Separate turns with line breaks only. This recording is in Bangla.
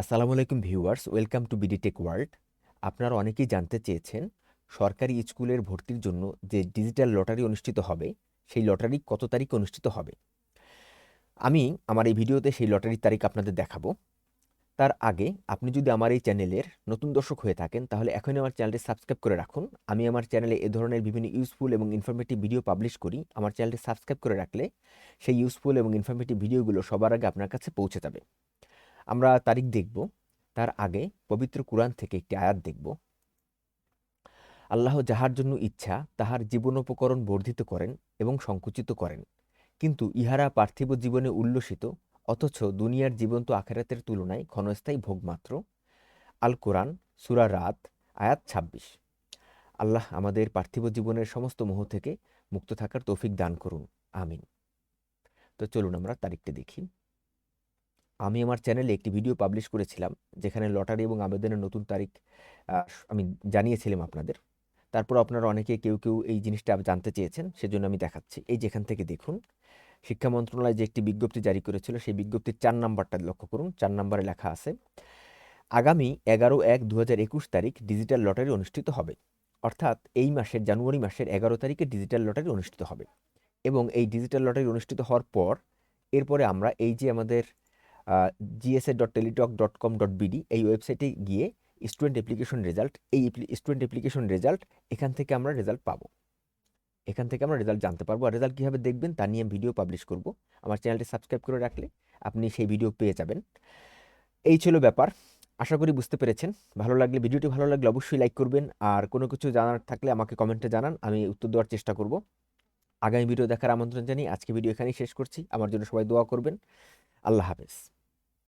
আসসালামু আলাইকুম viewers, welcome to BD Tech world. আপনারা অনেকেই জানতে চেয়েছেন সরকারি স্কুলের ভর্তির জন্য যে ডিজিটাল লটারি অনুষ্ঠিত হবে, সেই লটারি কত তারিখ অনুষ্ঠিত হবে? আমি আমার এই ভিডিওতে সেই লটারির তারিখ আপনাদের দেখাবো। তার আগে আপনি যদি আমার এই চ্যানেলের নতুন দর্শক হয়ে থাকেন, তাহলে এখনই আমার চ্যানেলটি সাবস্ক্রাইব করে রাখুন। আমি আমার চ্যানেলে এ ধরনের বিভিন্ন ইউজফুল এবং ইনফরমেটিভ ভিডিও পাবলিশ করি। আমার চ্যানেলটি সাবস্ক্রাইব করে রাখলে সেই ইউজফুল এবং ইনফরমেটিভ ভিডিওগুলো সবার আগে আপনার কাছে পৌঁছে যাবে। আমরা তারিখ দেখব, তার আগে পবিত্র কুরআন থেকে একটি আয়াত দেখব। আল্লাহ যাহার জন্য ইচ্ছা, তাহার জীবনোপকরণ বর্ধিত করেন এবং সংকুচিত করেন। কিন্তু ইহারা পার্থিব জীবনে উল্লসিত, অথচ দুনিয়ার জীবন তো আখেরাতের তুলনায় ক্ষণস্থায়ী ভোগমাত্র। আল কোরআন, সুরা রাত, আয়াত ২৬ আল্লাহ আমাদের পার্থিব জীবনের সমস্ত মোহ থেকে মুক্ত থাকার তৌফিক দান করুন। আমিন। তো চলুন আমরা তারিখটি দেখি। আমি আমার চ্যানেলে একটি ভিডিও পাবলিশ করেছিলাম, যেখানে লটারি এবং আবেদনের নতুন তারিখ আমি জানিয়েছিলাম আপনাদের। তারপর আপনারা অনেকে কেউ কেউ এই জিনিসটা জানতে চেয়েছেন, সেজন্য আমি দেখাচ্ছি। এই যেখান থেকে দেখুন, শিক্ষা মন্ত্রণালয় যে একটি বিজ্ঞপ্তি জারি করেছিল, সেই বিজ্ঞপ্তির চার নাম্বারটা লক্ষ্য করুন, চার নাম্বারে লেখা আছে, আগামী এগারো এক দু হাজার একুশ তারিখ ডিজিটাল লটারি অনুষ্ঠিত হবে। অর্থাৎ এই মাসের, জানুয়ারি মাসের এগারো তারিখে ডিজিটাল লটারি অনুষ্ঠিত হবে। এবং এই ডিজিটাল লটারি অনুষ্ঠিত হওয়ার পর, এরপরে আমরা এই যে আমাদের GSA dot Teletalk dot com dot BD এই ওয়েবসাইটে গিয়ে স্টুডেন্ট অ্যাপ্লিকেশন রেজাল্ট এই স্টুডেন্ট অ্যাপ্লিকেশন রেজাল্ট এখান থেকে আমরা রেজাল্ট পাবো। এখান থেকে আমরা রেজাল্ট জানতে পারব। আর রেজাল্ট কীভাবে দেখবেন তা নিয়ে ভিডিও পাবলিশ করব। আমার চ্যানেলটি সাবস্ক্রাইব করে রাখলে আপনি সেই ভিডিও পেয়ে যাবেন। এই ছিল ব্যাপার। আশা করি বুঝতে পেরেছেন। ভালো লাগলে, ভিডিওটি ভালো লাগলে অবশ্যই লাইক করবেন। আর কোনো কিছু জানার থাকলে আমাকে কমেন্টে জানান, আমি উত্তর দেওয়ার চেষ্টা করব। আগামী ভিডিও দেখার আমন্ত্রণ জানিয়ে আজকে ভিডিও এখানেই শেষ করছি। আমার জন্য সবাই দোয়া করবেন। আল্লাহ হাফেজ।